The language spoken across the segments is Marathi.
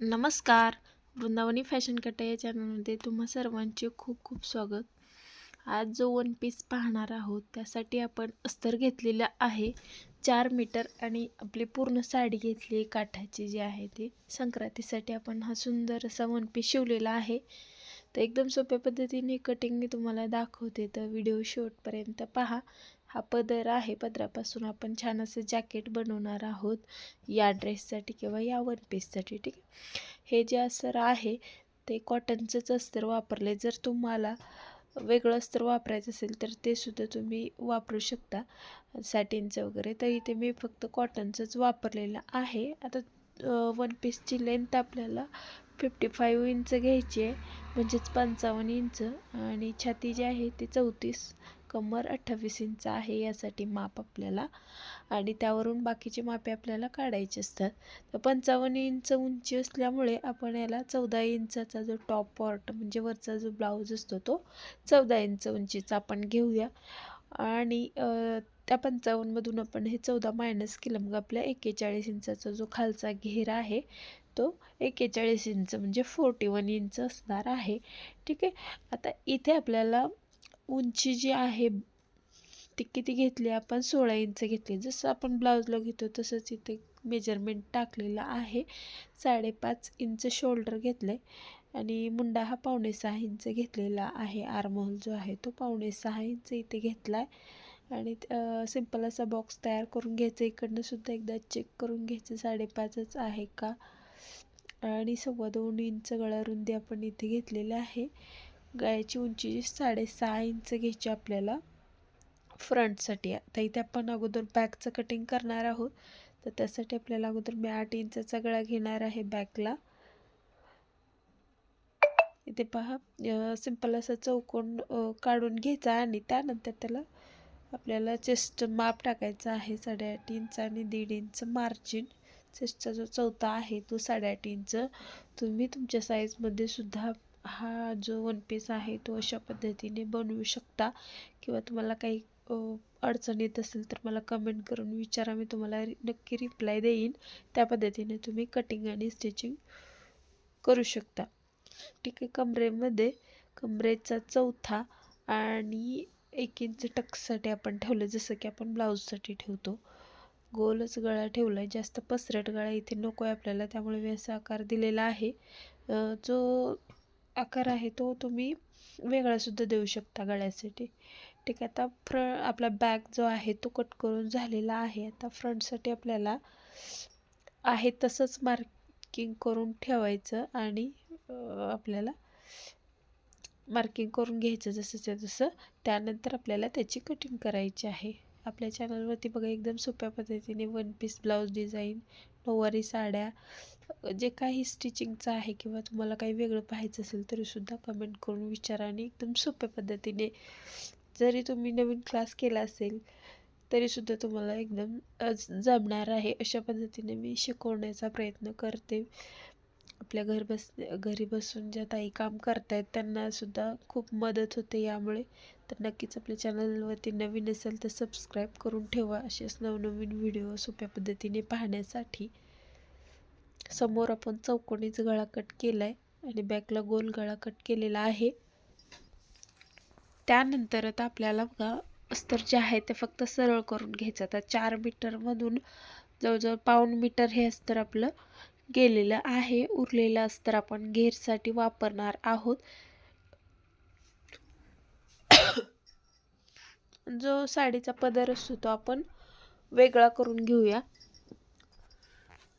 नमस्कार. वृंदावनी फॅशन कटा या चॅनलमध्ये तुम्हा सर्वांचे खूप खूप स्वागत. आज जो वन पीस पाहणार आहोत त्यासाठी आपण अस्तर घेतलेलं आहे. चार मीटर आणि आपली पूर्ण साडी घेतली आहे काठाची जी आहे ती. संक्रांतीसाठी आपण हा सुंदर असा वन पीस शिवलेला आहे. तर एकदम सोप्या पद्धतीने कटिंग मी तुम्हाला दाखवते. तर व्हिडिओ शेवटपर्यंत पहा. हा पदर आहे. पदरापासून आपण छान असं जॅकेट बनवणार आहोत. या ड्रेससाठी किंवा या वन पीससाठी ठीक आहे? हे जे अस्तर आहे ते कॉटनचंच अस्तर वापरले जर तुम्हाला वेगळं अस्तर वापरायचं असेल तर ते सुद्धा तुम्ही वापरू शकता. सॅटिनचं वगैरे. तर इथे मी फक्त कॉटनचंच वापरलेलं आहे. आता वन पीसची लेंथ आपल्याला फिफ्टी फाईव्ह इंच घ्यायची आहे. म्हणजेच पंचावन्न इंच. आणि छाती जी आहे ती चौतीस कमर अठ्ठावीस इंच आहे यासाठी माप आपल्याला आणि त्यावरून बाकीचे मापे आपल्याला काढायचे असतात. तर पंचावन्न इंच उंची असल्यामुळे आपण याला चौदा इंचाचा जो टॉप पॉर्ट म्हणजे वरचा जो ब्लाऊज असतो तो चौदा इंच उंचीचा आपण घेऊया. आणि त्या पंचावन्नमधून आपण हे चौदा मायनस केलं. मग आपल्या एक्केचाळीस इंचाचा जो खालचा घेर आहे तो एक्केचाळीस इंच म्हणजे फोर्टी वन इंच असणार आहे. ठीक आहे? आता इथे आपल्याला उंची जी आहे ती किती घेतली आपण? सोळा इंच घेतली. जसं आपण ब्लाऊजला घेतो तसंच इथे मेजरमेंट टाकलेलं आहे. साडेपाच इंच शोल्डर घेतलं आहे आणि मुंडा हा पावणे सहा इंच घेतलेला आहे. आरमोल जो आहे तो पावणे सहा इंच इथे घेतला आहे आणि सिंपल असा बॉक्स तयार करून घ्यायचा. इकडनं सुद्धा एकदा चेक करून घ्यायचं. साडेपाचच आहे का? आणि सव्वा दोन इंच गळा रुंदी आपण इथे घेतलेली आहे. गळ्याची उंची साडेसहा इंच घ्यायची आपल्याला. फ्रंटसाठी आता इथे आपण अगोदर बॅकचं कटिंग करणार आहोत. तर त्यासाठी आपल्याला अगोदर मी आठ इंचाचा गळा घेणार आहे बॅकला इथे पहा. सिंपल असा चौकोन काढून घ्यायचा आणि त्यानंतर त्याला आपल्याला चेस्ट माप टाकायचा आहे. साडेआठ इंच आणि दीड इंच मार्जिन चेस्टचा जो चौथा आहे तो साडेआठ इंच. तुम्ही तुमच्या साईजमध्ये सुद्धा हा जो वन पीस आहे तो अशा पद्धतीने बनवू शकता. किंवा तुम्हाला काही अडचण येत असेल तर मला कमेंट करून विचारा. मी तुम्हाला नक्की रिप्लाय देईन. त्या पद्धतीने तुम्ही कटिंग आणि स्टिचिंग करू शकता. ठीक आहे कमरेमध्ये कमरेचा चौथा आणि एक इंच टक्ससाठी आपण ठेवलं. जसं की आपण ब्लाऊजसाठी ठेवतो. गोलच गळा ठेवला आहे जास्त पसरट गळा इथे नको आहे आपल्याला. त्यामुळे मी असा आकार दिलेला आहे. जो आकार आहे तो तुम्ही वेगळासुद्धा देऊ शकता गळ्यासाठी. ठीक आहे आता फ्र आपला बॅक जो आहे तो कट करून झालेला आहे. आता फ्रंटसाठी आपल्याला आहे तसंच मार्किंग करून ठेवायचं आणि आपल्याला मार्किंग करून घ्यायचं जसंच्या जसं त्यानंतर आपल्याला त्याची कटिंग करायची आहे. आपल्या चॅनलवरती बघा एकदम सोप्या पद्धतीने वन पीस ब्लाऊज डिझाईन नऊवारी साड्या जे काही स्टिचिंगचं आहे किंवा तुम्हाला काही वेगळं पाहायचं असेल तरीसुद्धा कमेंट करून विचारा आणि एकदम सोप्या पद्धतीने जरी तुम्ही नवीन क्लास केला असेल तरीसुद्धा तुम्हाला एकदम जमणार आहे. अशा पद्धतीने मी शिकवण्याचा प्रयत्न करते. आपल्या घर बस घरी बसून ज्या ताई काम करतायत त्यांनासुद्धा खूप मदत होते यामुळे. तर नक्कीच आपल्या चॅनलवरती नवीन असेल तर सबस्क्राईब करून ठेवा. असेच नवनवीन व्हिडिओ सोप्या पद्धतीने पाहण्यासाठी. समोर आपण चौकोनीच गळा कट केला आहे आणि बॅकला गोल गळा कट केलेला आहे. त्यानंतर आता आपल्याला बघा अस्तर जे आहे ते फक्त सरळ करून घ्यायचं. आता चार मीटरमधून जवळजवळ पाऊण मीटर हे अस्तर आपलं गेलेलं आहे. उरलेलं अस्तर आपण घेरसाठी वापरणार आहोत. जो साडीचा पदर असतो तो आपण वेगळा करून घेऊया.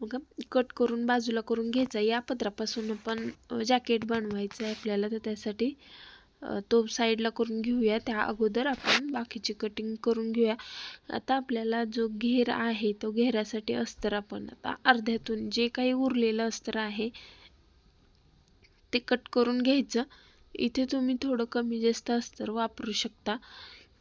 मग कट करून बाजूला करून घ्यायचा. या पदरापासून आपण जॅकेट बनवायचं आहे आपल्याला. तर त्यासाठी तो साईडला करून घेऊया. त्या अगोदर आपण बाकीची कटिंग करून घेऊया. आता आपल्याला जो घेर आहे तो घेरासाठी अस्तर आपण आता अर्ध्यातून जे काही उरलेलं अस्तर आहे ते कट करून घ्यायचं. इथे तुम्ही थोडं कमी जास्त अस्तर वापरू शकता.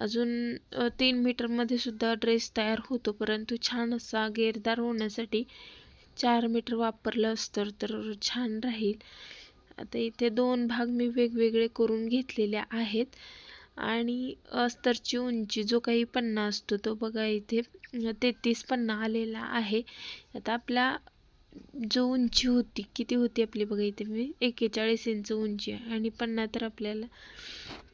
अजून तीन मीटरमध्ये सुद्धा ड्रेस तयार होतो. परंतु छान असा गेरदार होण्यासाठी चार मीटर वापरलं असतं तर छान राहील. आता इथे दोन भाग मी वेगवेगळे करून घेतलेले आहेत. आणि अस्तरची उंची जो काही पन्ना असतो तो बघा इथे तेहतीस पन्ना आलेला आहे. आता आपल्या जो उंची होती किती होती आपली बघा इथे मी? एक्केचाळीस इंच उंची आहे आणि पन्ना तर आपल्याला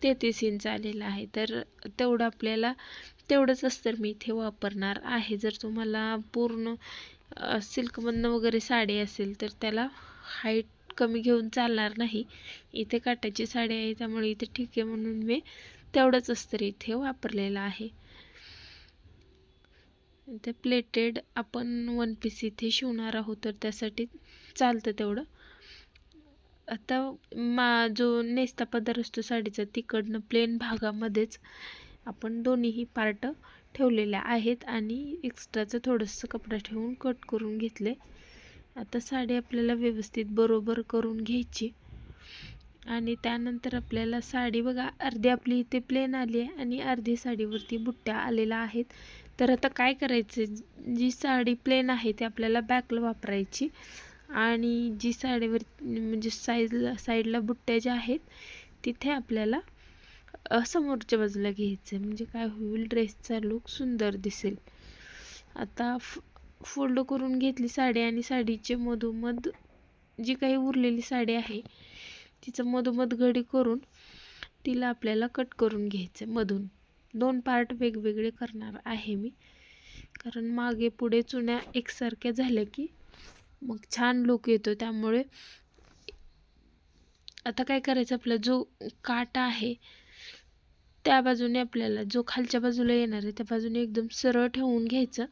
तेहतीस इंच आलेला आहे. तर तेवढं आपल्याला तेवढंच अस्तर मी इथे वापरणार आहे. जर तुम्हाला पूर्ण सिल्कमधनं वगैरे साडी असेल तर त्याला हाईट कमी घेऊन चालणार नाही. इथे काटाची साडी आहे त्यामुळे इथे ठीक आहे म्हणून मी तेवढंच अस्तर इथे वापरलेलं आहे. ते प्लेटेड आपण वन पीस इथे शिवणार आहोत तर त्यासाठी चालतं तेवढं. आता मा जो नेस्ता पदर असतो साडीचा तिकडनं प्लेन भागामध्येच आपण दोन्हीही पार्ट ठेवलेल्या आहेत आणि एक्स्ट्राचं थोडंसं कपडा ठेवून कट करून घेतले. आता साडी आपल्याला व्यवस्थित बरोबर करून घ्यायची. आणि त्यानंतर आपल्याला साडी बघा अर्धी आपली इथे प्लेन आली आहे आणि अर्धी साडीवरती बुट्ट्या आलेल्या आहेत. तर आता काय करायचं? जी साडी प्लेन आहे ती आपल्याला बॅकला वापरायची. आणि जी साडीवर म्हणजे साईजला साईडला बुट्ट्या ज्या आहेत तिथे आपल्याला समोरच्या बाजूला घ्यायचं. म्हणजे काय होईल? ड्रेसचा लुक सुंदर दिसेल. आता फोल्ड करून घेतली साडी आणि साडीचे मधोमध जी काही उरलेली साडी आहे तिचं मधोमध घडी करून तिला आपल्याला कट करून घ्यायचं मधून. दोन पार्ट वेगवेगळे करणार आहे मी. कारण मागे पुढे चुन्या एकसारख्या झाल्या की मग छान लुक येतो. त्यामुळे आता काय करायचं? आपला जो काटा आहे त्या बाजूने आपल्याला जो खालच्या बाजूला येणार आहे त्या बाजूने एकदम सरळ ठेवून घ्यायचं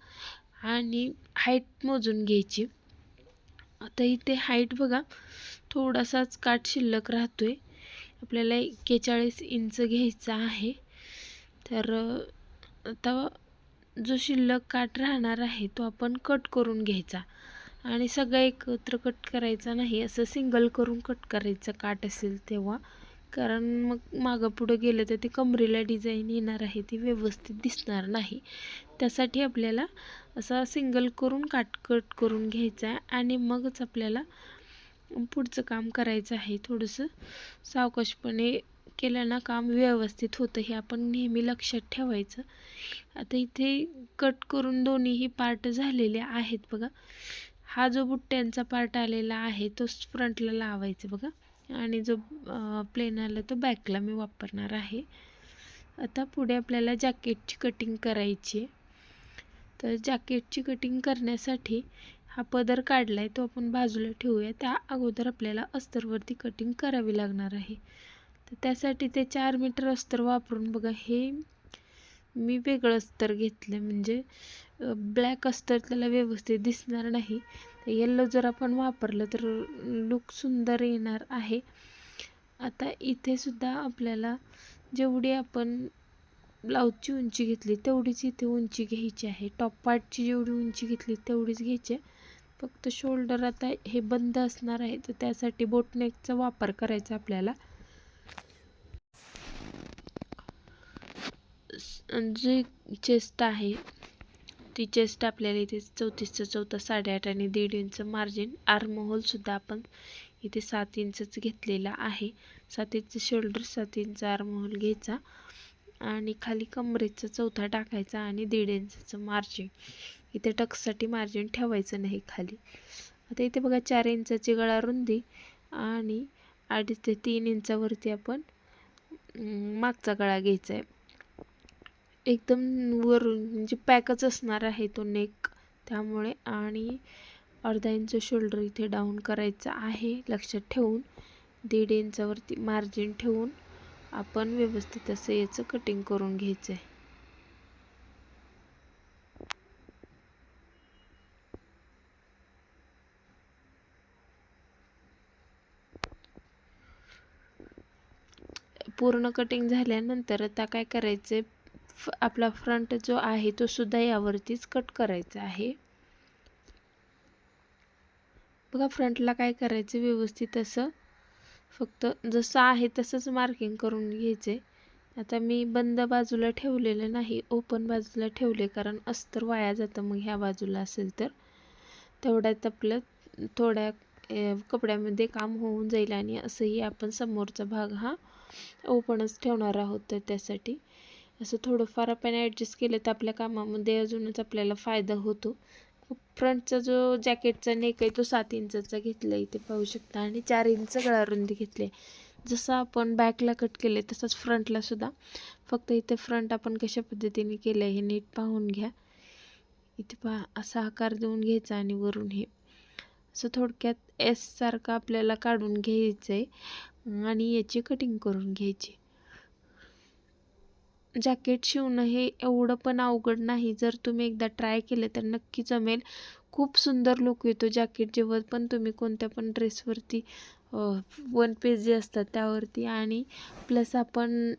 आणि हाईट मोजून घ्यायची. आता इथे हाईट बघा थोडासाच काठ शिल्लक राहतोय. आपल्याला एक्केचाळीस इंच घ्यायचा आहे. तर आता जो शिल्लक काठ राहणार आहे तो आपण कट करून घ्यायचा. आणि सगळं एकत्र कट करायचा नाही असं सिंगल करून कट करायचं काठ असेल तेव्हा. कारण मग मागं पुढं गेलं तर ती कमरेला डिझाईन येणार आहे ती व्यवस्थित दिसणार नाही. त्यासाठी आपल्याला असा सिंगल करून काट कट करून घ्यायचा आहे आणि मगच आपल्याला पुढचं काम करायचं आहे. थोडंसं सावकाशपणे केलं ना काम व्यवस्थित होतं हे आपण नेहमी लक्षात ठेवायचं. आता इथे कट करून दोन्हीही पार्ट झालेले आहेत बघा. हा जो बुट्ट्यांचा पार्ट आलेला आहे तो फ्रंटला लावायचा बघा. आणि जो प्लेन आला तो बॅकला मी वापरणार आहे. आता पुढे आपल्याला जॅकेटची कटिंग करायची आहे. तर जॅकेटची कटिंग करण्यासाठी हा पदर काढला आहे तो आपण बाजूला ठेवूया. त्या अगोदर आपल्याला अस्तरवरती कटिंग करावी लागणार आहे. तर त्यासाठी ते चार मीटर अस्तर वापरून बघा हे मी वेगळं अस्तर घेतलं. म्हणजे ब्लॅक अस्तर त्याला व्यवस्थित दिसणार नाही. येल्लो जर आपण वापरलं तर लुक सुंदर येणार आहे. आता इथे सुद्धा आपल्याला जेवढी आपण ब्लाऊजची उंची घेतली तेवढीच इथे उंची घ्यायची आहे. टॉप पार्टची जेवढी उंची घेतली तेवढीच घ्यायची फक्त शोल्डर आता हे बंद असणार आहे. तर त्यासाठी बोटनेकचा वापर करायचा आपल्याला. जे चेस्ट आहे ती चेस्ट आपल्याला इथे चौतीसचं चौथा साडेआठ आणि दीड इंच मार्जिन आर्महोलसुद्धा आपण इथे सात इंचच घेतलेला आहे. सात इंच शोल्डर सात इंच आर्महोल घ्यायचा आणि खाली कमरेचा चौथा टाकायचा आणि दीड इंचचं मार्जिन इथे टक्ससाठी मार्जिन ठेवायचं नाही खाली. आता इथे बघा चार इंचाची गळा रुंदी आणि अडीच ते तीन इंचावरती आपण मागचा गळा घ्यायचा आहे. एकदम वरून म्हणजे पॅकच असणार आहे तो नेक त्यामुळे आणि अर्धा इंच शोल्डर इथे डाऊन करायचा आहे लक्षात ठेवून. दीड इंचावरती मार्जिन ठेवून आपण व्यवस्थित असं याचं कटिंग करून घ्यायचं आहे पूर्ण कटिंग झाल्यानंतर आता काय करायचं आपला फ्रंट जो आहे तो सुद्धा यावरतीच कट करायचा आहे. बघा फ्रंटला काय करायचं? व्यवस्थित असं फक्त जसं आहे तसंच मार्किंग करून घ्यायचे. आता मी बंद बाजूला ठेवलेलं नाही ओपन बाजूला ठेवले कारण अस्तर वाया जातं मग ह्या बाजूला असेल तर. तेवढ्यात आपलं थोड्या कपड्यामध्ये काम होऊन जाईल आणि असंही आपण समोरचा भाग हा ओपनच ठेवणार आहोत तर त्यासाठी. असं थोडंफार आपण ॲडजस्ट केलं तर आपल्या कामामध्ये अजूनच आपल्याला फायदा होतो. फ्रंटचा जो जॅकेटचा नेक आहे तो सात इंचाचा घेतला इथे पाहू शकता. आणि चार इंच गळा रुंदी घेतली जसं आपण बॅकला कट केले तसंच फ्रंटला सुद्धा. फक्त इथे फ्रंट आपण कशा पद्धतीने केलं आहे हे नीट पाहून घ्या. इथे पहा असा आकार देऊन घ्यायचा आणि वरून हे. असं थोडक्यात एससारखं आपल्याला काढून घ्यायचं आहे आणि याची कटिंग करून घ्यायची. जॅकेट शिवणं हे एवढं पण अवघड नाही. जर तुम्ही एकदा ट्राय केलं तर नक्की जमेल. खूप सुंदर लुक येतो जॅकेट जेव्हा पण तुम्ही कोणत्या पण ड्रेसवरती वन पीस जे असतात त्यावरती. आणि प्लस आपण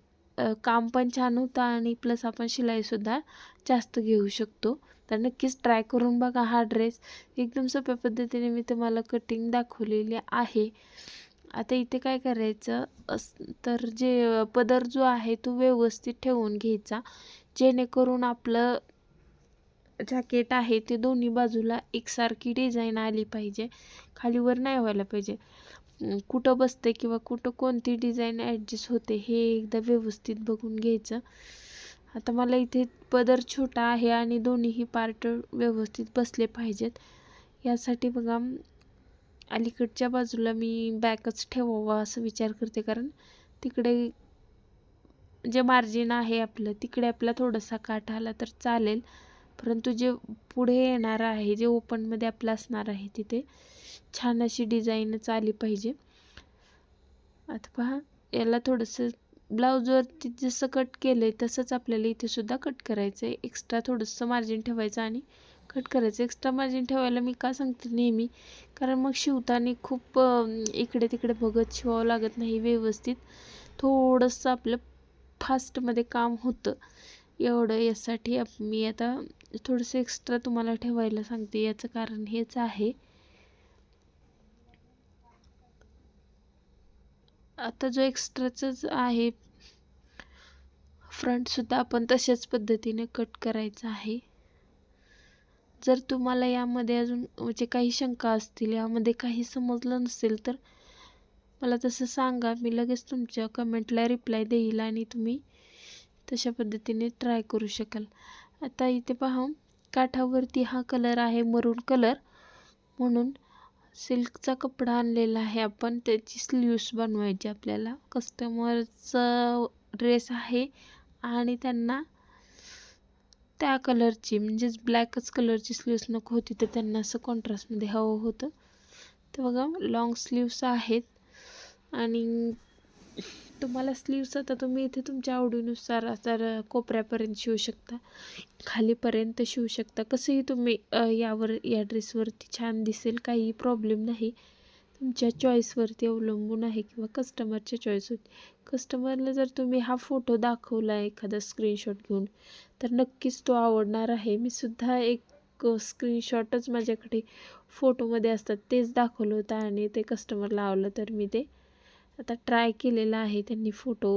काम पण छान होतं आणि प्लस आपण शिलाईसुद्धा जास्त घेऊ शकतो. तर नक्कीच ट्राय करून बघा हा ड्रेस एकदम सोप्या पद्धतीने मी तुम्हाला कटिंग दाखवलेली आहे. आता इथे काय करायचं? अस तर जे पदर जो आहे तो व्यवस्थित ठेवून घ्यायचा. जेणेकरून आपलं जॅकेट आहे ते दोन्ही बाजूला एकसारखी डिझाईन आली पाहिजे. खालीवर नाही व्हायला पाहिजे. कुठं बसते किंवा कुठं कोणती डिझाईन ॲडजस्ट होते हे एकदा व्यवस्थित बघून घ्यायचं. आता मला इथे पदर छोटा आहे आणि दोन्हीही पार्ट व्यवस्थित बसले पाहिजेत. यासाठी बघा अलीकडच्या बाजूला मी बॅकच ठेवावा असं विचार करते. कारण तिकडे जे मार्जिन आहे आपलं तिकडे आपला थोडासा काठ आला तर चालेल. परंतु जे पुढे येणार आहे जे ओपनमध्ये आपलं असणार आहे तिथे छान अशी डिझाईनच आली पाहिजे. आता पहा याला थोडंसं ब्लाऊजवरती जसं कट केलं आहे तसंच आपल्याला इथे सुद्धा कट करायचं आहे एक्स्ट्रा थोडंसं मार्जिन ठेवायचं आणि कट करायचं. एक्स्ट्रा मार्जिन ठेवायला मी का सांगते नेहमी? कारण मग शिवताना खूप इकडे तिकडे बघत शिवावं लागत नाही व्यवस्थित. थोडंसं आपलं फास्टमध्ये काम होतं. एवढं यासाठी मी आता थोडंसं एक्स्ट्रा तुम्हाला ठेवायला सांगते. याचं कारण हेच आहे. आता जो एक्स्ट्राचंच आहे फ्रंटसुद्धा आपण तशाच पद्धतीने कट करायचा आहे. जर तुम्हाला यामध्ये अजून म्हणजे काही शंका असतील यामध्ये काही समजलं नसेल तर मला तसं सांगा. मी लगेच तुमच्या कमेंटला रिप्लाय देईल आणि तुम्ही तशा पद्धतीने ट्राय करू शकाल. आता इथे पहा काठावरती हा कलर आहे मरून कलर म्हणून सिल्कचा कपडा आणलेला आहे आपण. त्याची स्लीव्स बनवायची आपल्याला. कस्टमरचा ड्रेस आहे आणि त्यांना त्या कलरची म्हणजेच ब्लॅकच कलरची स्लीव्स नको होती तर त्यांना असं कॉन्ट्रास्टमध्ये हवं होतं. तर बघा लॉंग स्लीव्स आहेत. आणि तुम्हाला स्लीव्स आता तुम्ही इथे तुमच्या आवडीनुसार तर कोपऱ्यापर्यंत शिवू शकता. खालीपर्यंत शिवू शकता. कसंही तुम्ही यावर या ड्रेसवरती छान दिसेल काही प्रॉब्लेम नाही. तुमच्या चॉईसवरती अवलंबून आहे किंवा कस्टमरच्या चॉईसवरती कस्टमरला जर तुम्ही हा फोटो दाखवला एखादा स्क्रीनशॉट घेऊन तर नक्कीच तो आवडणार आहे. मी सुद्धा एक स्क्रीनशॉटच माझ्याकडे फोटोमध्ये असतात तेच दाखवलं होतं आणि ते कस्टमरला आवडलं तर मी ते आता ट्राय केलेलं आहे. त्यांनी फोटो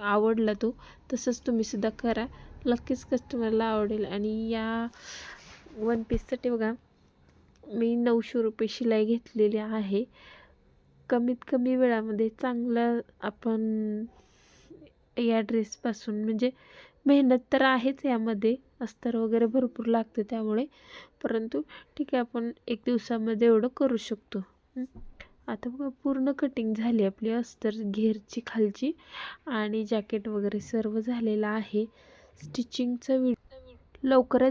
आवडला तो तसंच तुम्हीसुद्धा करा. नक्कीच कस्टमरला आवडेल. आणि या वन पीससाठी बघा मी नऊशे रुपये शिलाई घेतलेली आहे. कमीत कमी वेळामध्ये चांगलं आपण या ड्रेसपासून म्हणजे मेहनत तर आहेच यामध्ये अस्तर वगैरे भरपूर लागतं त्यामुळे. परंतु ठीक आहे आपण एक दिवसामध्ये एवढं करू शकतो. आता बघा पूर्ण कटिंग झाली आपली अस्तर घेरची खालची आणि जॅकेट वगैरे सर्व झालेलं आहे. स्टिचिंगचं व्हिडिओ लवकरच